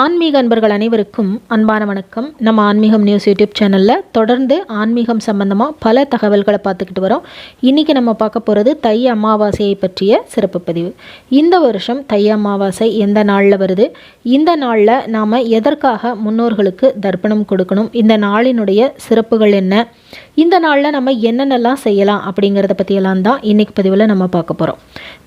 ஆன்மீக அன்பர்கள் அனைவருக்கும் அன்பான வணக்கம். நம்ம ஆன்மீகம் நியூஸ் யூடியூப் சேனலில் தொடர்ந்து ஆன்மீகம் சம்பந்தமாக பல தகவல்களை பார்த்துக்கிட்டு வரோம். இன்றைக்கி நம்ம பார்க்க போகிறது தை அமாவாசையை பற்றிய சிறப்பு பதிவு. இந்த வருஷம் தை அமாவாசை எந்த நாளில் வருது? இந்த நாளில் நாம் எதற்காக முன்னோர்களுக்கு தர்ப்பணம் கொடுக்கணும்? இந்த நாளினுடைய சிறப்புகள் என்ன? இந்த நாளில் நம்ம என்னென்னலாம் செய்யலாம் அப்படிங்கிறத பற்றியெல்லாம் தான் இன்றைக்கி பதிவில் நம்ம பார்க்க போகிறோம்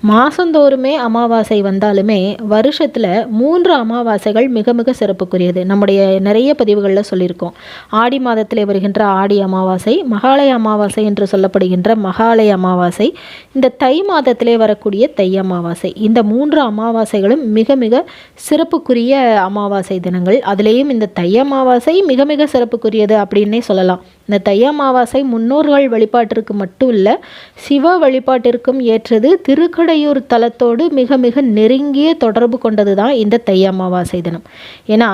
மாதந்தோறுமே அமாவாசை வந்தாலுமே வருஷத்தில் மூன்று அமாவாசைகள் மிக மிக சிறப்புக்குரியது. நம்முடைய நிறைய பதிவுகளில் சொல்லியிருக்கோம். ஆடி மாதத்தில் வருகின்ற ஆடி அமாவாசை மகாலய அமாவாசை என்று சொல்லப்படுகின்ற மகாலய அமாவாசை இந்த தை மாதத்திலே வரக்கூடிய தை அமாவாசை. இந்த மூன்று அமாவாசைகளும் மிக மிக சிறப்புக்குரிய அமாவாசை தினங்கள். அதுலேயும் இந்த தை அமாவாசை மிக மிக சிறப்புக்குரியது அப்படின்னே சொல்லலாம். இந்த தை அமாவாசை முன்னோர்கள் வழிபாட்டிற்கு மட்டும் இல்லை சிவ வழிபாட்டிற்கும் ஏற்றது திருக்கடையூர் தலத்தோடு மிக மிக நெருங்கிய தொடர்பு கொண்டது தான் இந்த தை அமாவாசை தினம். ஏன்னா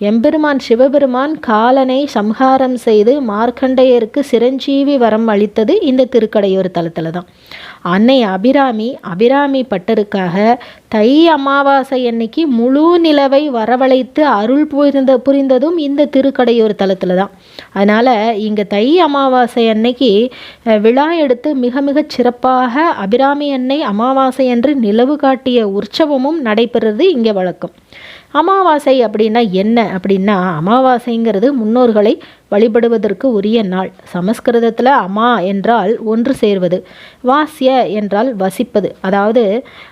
எம்பெருமான் சிவபெருமான் காலனை சம்ஹாரம் செய்து மார்க்கண்டையருக்கு சிரஞ்சீவி வரம் அளித்தது இந்த திருக்கடையூர் தலத்தில் தான் அன்னை அபிராமி அபிராமி பட்டருக்காக தை அமாவாசை அன்னைக்கு முழு நிலவை வரவழைத்து அருள் புரிந்த புரிந்ததும் இந்த திருக்கடையூர் தலத்தில் தான். அதனால் இங்கே தை அமாவாசை அன்னைக்கு விழா எடுத்து மிக மிக சிறப்பாக அபிராமி அன்னை அமாவாசை அன்று நிலவு காட்டிய உற்சவமும் நடைபெறுறது இங்கே வழக்கம். அமாவாசை அப்படின்னா என்ன? அப்படின்னா அமாவாசைங்கிறது முன்னோர்களை வழிபடுவதற்கு உரிய நாள். சமஸ்கிருதத்தில் அமா என்றால் ஒன்று சேர்வது வாசிய என்றால் வசிப்பது. அதாவது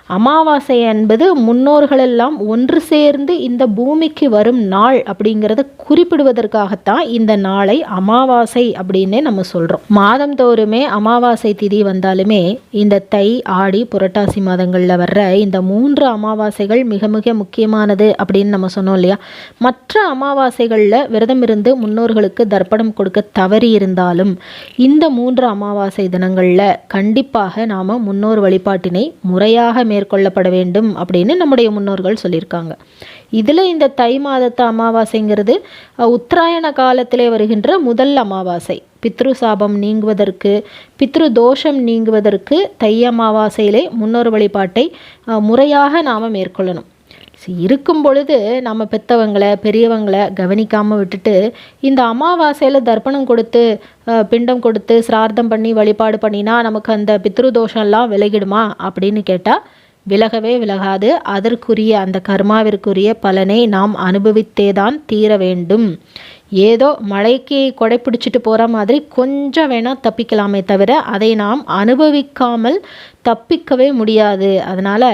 அமாவாசை என்பது முன்னோர்களெல்லாம் ஒன்று சேர்ந்து இந்த பூமிக்கு வரும் நாள் அப்படிங்கிறத குறிப்பிடுவதற்காகத்தான் இந்த நாளை அமாவாசை அப்படின்னே நம்ம சொல்கிறோம் மாதந்தோறுமே அமாவாசை திதி வந்தாலுமே இந்த தை ஆடி புரட்டாசி மாதங்களில் வர்ற இந்த மூன்று அமாவாசைகள் மிக மிக முக்கியமான முக்கியமானது அப்படின்னு நம்ம சொன்னோம் இல்லையா? மற்ற அமாவாசைகளில் விரதம் இருந்து முன்னோர்களுக்கு தர்ப்பணம் கொடுக்க தவறி இருந்தாலும் இந்த மூன்று அமாவாசை தினங்களில் கண்டிப்பாக நாம் முன்னோர் வழிபாட்டினை முறையாக மேற்கொள்ளப்பட வேண்டும் அப்படின்னு நம்முடைய முன்னோர்கள் சொல்லியிருக்காங்க. இதில் இந்த தை மாதத்து அமாவாசைங்கிறது உத்தராயண காலத்திலே வருகின்ற முதல் அமாவாசை. பித்ரு சாபம் நீங்குவதற்கு பித்ரு தோஷம் நீங்குவதற்கு தை அமாவாசையிலே முன்னோர் வழிபாட்டை முறையாக நாம் மேற்கொள்ளணும். இருக்கும் பொழுது நம்ம பெற்றவங்களை பெரியவங்களை கவனிக்காமல் விட்டுட்டு இந்த அமாவாசையில் தர்ப்பணம் கொடுத்து பிண்டம் கொடுத்து சிரார்த்தம் பண்ணி வழிபாடு பண்ணினா நமக்கு அந்த பித்ருதோஷம்லாம் விலகிடுமா அப்படின்னு கேட்டால் விலகவே விலகாது. அதற்குரிய அந்த கர்மாவிற்குரிய பலனை நாம் அனுபவித்தே தான் தீர வேண்டும். ஏதோ மழைக்கு கொடை பிடிச்சிட்டு போகிற மாதிரி கொஞ்சம் வேணால் தப்பிக்கலாமே தவிர அதை நாம் அனுபவிக்காமல் தப்பிக்கவே முடியாது. அதனால்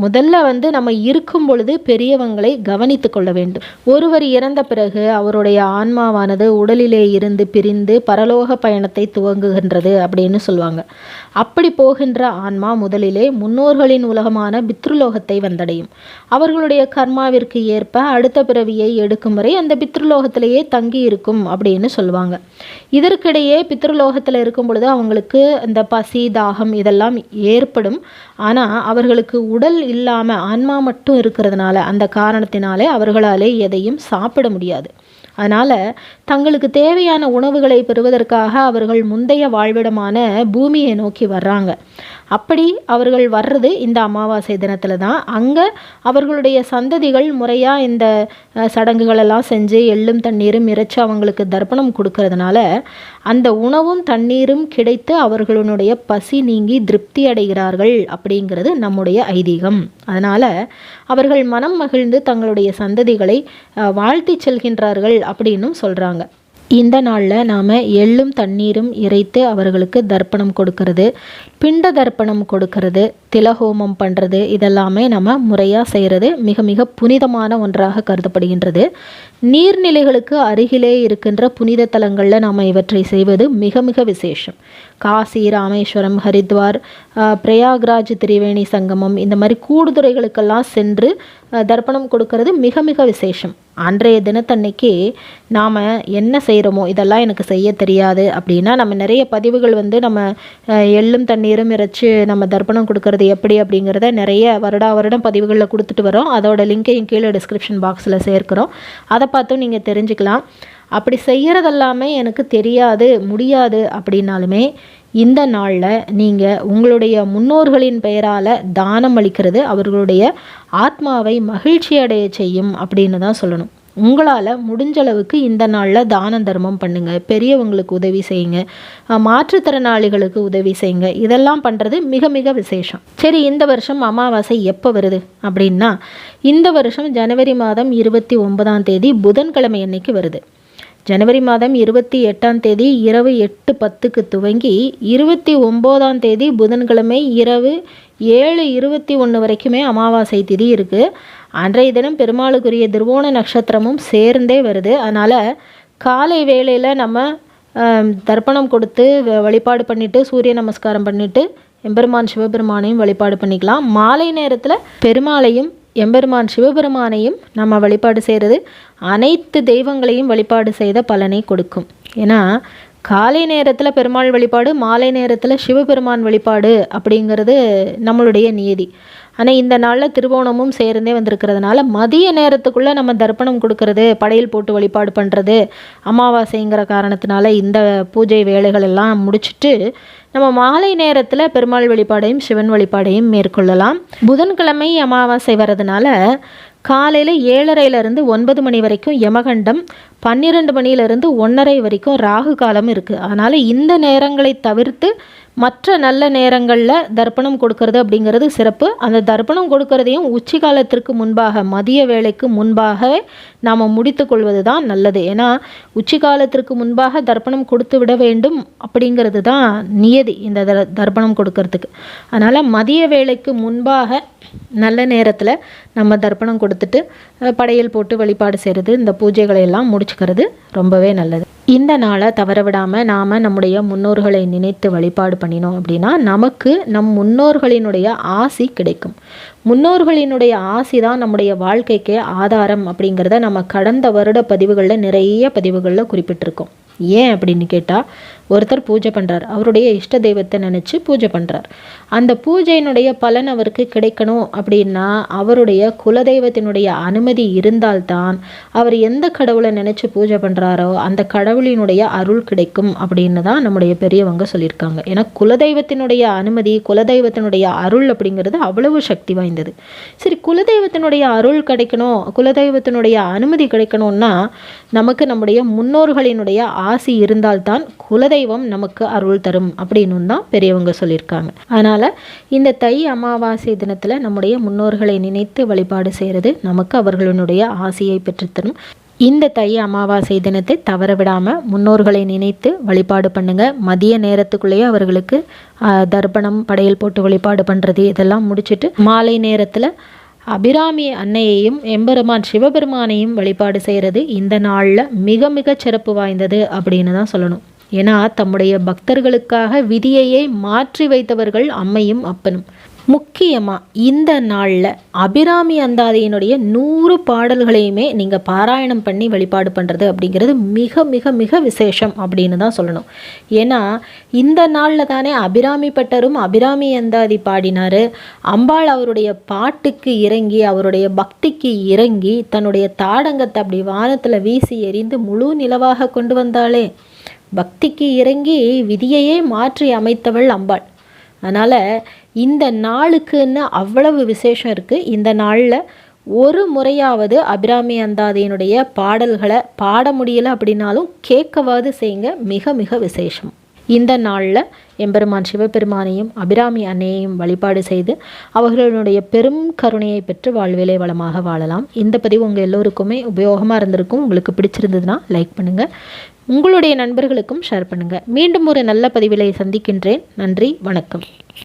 முதல்ல வந்து நம்ம இருக்கும் பொழுது பெரியவங்களை கவனித்து கொள்ள வேண்டும். ஒருவர் இறந்த பிறகு அவருடைய ஆன்மாவானது உடலிலே இருந்து பிரிந்து பரலோக பயணத்தை துவங்குகின்றது அப்படின்னு சொல்லுவாங்க. அப்படி போகின்ற ஆன்மா முதலிலே முன்னோர்களின் உலகமான பித்ருலோகத்தை வந்தடையும். அவர்களுடைய கர்மாவிற்கு ஏற்ப அடுத்த பிறவியை எடுக்கும் வரை அந்த பித்ருலோகத்திலேயே தங்கி இருக்கும் அப்படின்னு சொல்லுவாங்க. இதற்கிடையே பித்ருலோகத்தில் இருக்கும் பொழுது அவங்களுக்கு இந்த பசி தாகம் இதெல்லாம் ஏற்படும். ஆனால் அவர்களுக்கு உடல் இல்லாமல் ஆன்மா மட்டும் இருக்கிறதுனால அந்த காரணத்தினாலே அவர்களாலே எதையும் சாப்பிட முடியாது. அதனால் தங்களுக்கு தேவையான உணவுகளை பெறுவதற்காக அவர்கள் முந்தைய வாழ்விடமான பூமியை நோக்கி வர்றாங்க. அப்படி அவர்கள் வர்றது இந்த அமாவாசை தினத்தில் தான். அங்கே அவர்களுடைய சந்ததிகள் முறையாக இந்த சடங்குகளெல்லாம் செஞ்சு எள்ளும் தண்ணீரும் இறைச்சி அவங்களுக்கு தர்ப்பணம் கொடுக்கறதுனால அந்த உணவும் தண்ணீரும் கிடைத்து அவர்களுடைய பசி நீங்கி திருப்தி அடைகிறார்கள் அப்படிங்கிறது நம்முடைய ஐதீகம். அதனால் அவர்கள் மனம் மகிழ்ந்து தங்களுடைய சந்ததிகளை வாழ்த்தி செல்கின்றார்கள் அப்படின்னும் சொல்கிறாங்க இந்த நாளில் நாம் எள்ளும் தண்ணீரும் இறைத்து அவர்களுக்கு தர்ப்பணம் கொடுக்கறது. பிண்ட தர்ப்பணம் கொடுக்கறது திலஹோமம் பண்ணுறது இதெல்லாமே நம்ம முறையாக செய்கிறது மிக மிக புனிதமான ஒன்றாக கருதப்படுகின்றது. நீர்நிலைகளுக்கு அருகிலே இருக்கின்ற புனித தலங்களில் நாம் இவற்றை செய்வது மிக மிக விசேஷம். காசி ராமேஸ்வரம் ஹரித்வார் பிரயாக்ராஜ் திரிவேணி சங்கமம் இந்த மாதிரி கூடுதுறைகளுக்கெல்லாம் சென்று தர்ப்பணம் கொடுக்கறது மிக மிக விசேஷம். அன்றைய தினத்தன்னைக்கு நாம் என்ன செய்கிறோமோ இதெல்லாம் எனக்கு செய்ய தெரியாது அப்படின்னா நம்ம நிறைய பதிவுகள் வந்து நம்ம எள்ளும் தண்ணீரும் இறைச்சி நம்ம தர்ப்பணம் கொடுக்கறது எப்படி அப்படிங்கிறத நிறைய வருடா வருடம் பதிவுகளில் கொடுத்துட்டு வரோம். அதோட லிங்கையும் கீழே டிஸ்கிரிப்ஷன் பாக்ஸில் சேர்க்குறோம். அதை பார்த்தும் நீங்கள் தெரிஞ்சுக்கலாம். அப்படி செய்கிறதெல்லாமே எனக்கு தெரியாது முடியாது அப்படின்னாலுமே இந்த நாளில் நீங்கள் உங்களுடைய முன்னோர்களின் பெயரால் தானம் அளிக்கிறது அவர்களுடைய ஆத்மாவை மகிழ்ச்சி அடைய செய்யும் அப்படின்னு தான் சொல்லணும். உங்களால் முடிஞ்ச அளவுக்கு இந்த நாளில் தான தர்மம் பண்ணுங்கள் பெரியவங்களுக்கு உதவி செய்யுங்க மாற்றுத்திறனாளிகளுக்கு உதவி செய்யுங்க. இதெல்லாம் பண்ணுறது மிக மிக விசேஷம். சரி இந்த வருஷம் அமாவாசை எப்போ வருது அப்படின்னா இந்த வருஷம் ஜனவரி மாதம் இருபத்தி ஒன்பதாம் தேதி புதன்கிழமை அன்னைக்கு வருது. ஜனவரி மாதம் இருபத்தி எட்டாம் தேதி இரவு எட்டு பத்துக்கு துவங்கி இருபத்தி ஒம்போதாம் தேதி புதன்கிழமை இரவு ஏழு இருபத்தி ஒன்று வரைக்குமே அமாவாசை திதி இருக்குது அன்றைய தினம் பெருமாளுக்குரிய திருவோண நட்சத்திரமும் சேர்ந்தே வருது. அதனால் காலை வேளையில் நம்ம தர்ப்பணம் கொடுத்து வ- வழிபாடு பண்ணிவிட்டு சூரிய நமஸ்காரம் பண்ணிவிட்டு எம்பெருமான் சிவபெருமானையும் வழிபாடு பண்ணிக்கலாம். மாலை நேரத்தில் பெருமாளையும் எம்பெருமான் சிவபெருமானையும் நம்ம வழிபாடு செய்கிறது. அனைத்து தெய்வங்களையும் வழிபாடு செய்த பலனை கொடுக்கும். ஏன்னா காலை நேரத்தில் பெருமாள் வழிபாடு மாலை நேரத்தில் சிவபெருமான் வழிபாடு அப்படிங்கிறது நம்மளுடைய நியதி ஆனால் இந்த நாளில் திருவோணமும் சேர்ந்தே வந்திருக்கிறதுனால மதிய நேரத்துக்குள்ளே நம்ம தர்ப்பணம் கொடுக்கறது படையல் போட்டு வழிபாடு பண்ணுறது அமாவாசைங்கிற காரணத்தினால இந்த பூஜை வேலைகள் எல்லாம் முடிச்சுட்டு நம்ம மாலை நேரத்தில் பெருமாள் வழிபாடையும் சிவன் வழிபாடையும் மேற்கொள்ளலாம். புதன்கிழமை அமாவாசை வர்றதுனால காலையில் ஏழரையிலேருந்து ஒன்பது மணி வரைக்கும் யமகண்டம் பன்னிரெண்டு மணியிலிருந்து ஒன்றரை வரைக்கும் ராகு காலம் இருக்குது அதனால் இந்த நேரங்களை தவிர்த்து மற்ற நல்ல நேரங்களில் தர்ப்பணம் கொடுக்கறது அப்படிங்கிறது சிறப்பு. அந்த தர்ப்பணம் கொடுக்கறதையும் உச்சிகாலத்திற்கு முன்பாக மதிய வேலைக்கு முன்பாக நாம் முடித்து கொள்வது தான் நல்லது. ஏன்னா உச்சி காலத்திற்கு முன்பாக தர்ப்பணம் கொடுத்து விட வேண்டும் அப்படிங்கிறது தான் நியதி இந்த தர் தர்ப்பணம் கொடுக்கறதுக்கு. அதனால் மதிய வேலைக்கு முன்பாக நல்ல நேரத்தில் நம்ம தர்ப்பணம் கொடுத்துட்டு படையல் போட்டு வழிபாடு செய்கிறது இந்த பூஜைகளை எல்லாம் முடிச்சுக்கிறது ரொம்பவே நல்லது. இந்த நாளை தவற விடாமல் நாம் நம்முடைய முன்னோர்களை நினைத்து வழிபாடு பண்ணினோம் அப்படின்னா நமக்கு நம் முன்னோர்களினுடைய ஆசி கிடைக்கும். முன்னோர்களினுடைய ஆசி தான் நம்முடைய வாழ்க்கைக்கே ஆதாரம் அப்படிங்கிறத நம்ம கடந்த வருட பதிவுகளில் நிறைய பதிவுகளில் குறிப்பிட்டிருக்கோம். ஏன் அப்படின்னு கேட்டால் ஒருத்தர் பூஜை பண்ணுறார் அவருடைய இஷ்ட தெய்வத்தை நினச்சி பூஜை பண்ணுறார் அந்த பூஜையினுடைய பலன் அவருக்கு கிடைக்கணும் அப்படின்னா அவருடைய குலதெய்வத்தினுடைய அனுமதி இருந்தால்தான் அவர் எந்த கடவுளை நினச்சி பூஜை பண்ணுறாரோ அந்த கடவுளினுடைய அருள் கிடைக்கும் அப்படின்னு தான் நம்முடைய பெரியவங்க சொல்லியிருக்காங்க. ஏன்னா குலதெய்வத்தினுடைய அனுமதி குலதெய்வத்தினுடைய அருள் அப்படிங்கிறது அவ்வளவு சக்தி வாய்ந்தது. சரி குலதெய்வத்தினுடைய அருள் கிடைக்கணும் குலதெய்வத்தினுடைய அனுமதி கிடைக்கணும்னா நமக்கு நம்முடைய முன்னோர்களினுடைய ஆசி இருந்தால்தான் குலதெய்வம் நமக்கு அருள் தரும் அப்படின்னு தான் பெரியவங்க சொல்லியிருக்காங்க. அதனால் இந்த தை அமாவாசை தினத்தில் நம்முடைய முன்னோர்களை நினைத்து வழிபாடு செய்கிறது நமக்கு அவர்களுடைய ஆசையை பெற்றுத்தரும். இந்த தை அமாவாசை தினத்தை தவற விடாமல் முன்னோர்களை நினைத்து வழிபாடு பண்ணுங்க. மதிய நேரத்துக்குள்ளேயே அவர்களுக்கு தர்ப்பணம் படையல் போட்டு வழிபாடு பண்ணுறது இதெல்லாம் முடிச்சிட்டு மாலை நேரத்தில் அபிராமி அன்னையையும் எம்பெருமான் சிவபெருமானையும் வழிபாடு செய்கிறது இந்த நாளில் மிக மிக சிறப்பு வாய்ந்தது அப்படின்னு தான் சொல்லணும். ஏன்னா தம்முடைய பக்தர்களுக்காக விதியையே மாற்றி வைத்தவர்கள் அம்மையும் அப்பனும். முக்கியமாக இந்த நாளில் அபிராமி அந்தாதியினுடைய நூறு பாடல்களையுமே நீங்கள் பாராயணம் பண்ணி வழிபாடு பண்ணுறது அப்படிங்கிறது மிக மிக மிக விசேஷம் அப்படின்னு தான் சொல்லணும். ஏன்னா இந்த நாளில் தானே அபிராமி பட்டரும் அபிராமி அந்தாதி பாடினார். அம்பாள் அவருடைய பாட்டுக்கு இறங்கி அவருடைய பக்திக்கு இறங்கி தன்னுடைய தாடங்கத்தை அப்படி வானத்தில் வீசி எறிந்து முழு நிலவாக கொண்டு வந்தாளே. பக்திக்கு இறங்கி விதியையே மாற்றி அமைத்தவள் அம்பாள். அதனால் இந்த நாளுக்குன்னு அவ்வளவு விசேஷம் இருக்குது இந்த நாளில் ஒரு முறையாவது அபிராமி அந்தாதையினுடைய பாடல்களை பாட முடியலை அப்படின்னாலும் கேட்கவாது செய்யுங்க. மிக மிக விசேஷம். இந்த நாளில் எம்பெருமான் சிவபெருமானையும் அபிராமி அன்னையையும் வழிபாடு செய்து அவர்களுடைய பெரும் கருணையை பெற்று வாழ்விலே வளமாக வாழலாம். இந்த பதிவு உங்கள் எல்லோருக்குமே உபயோகமாக இருந்திருக்கும். உங்களுக்கு பிடிச்சிருந்ததுன்னா லைக் பண்ணுங்கள் உங்களுடைய நண்பர்களுக்கும் ஷேர் பண்ணுங்கள் மீண்டும் ஒரு நல்ல பதிவிலை சந்திக்கின்றேன். நன்றி வணக்கம்.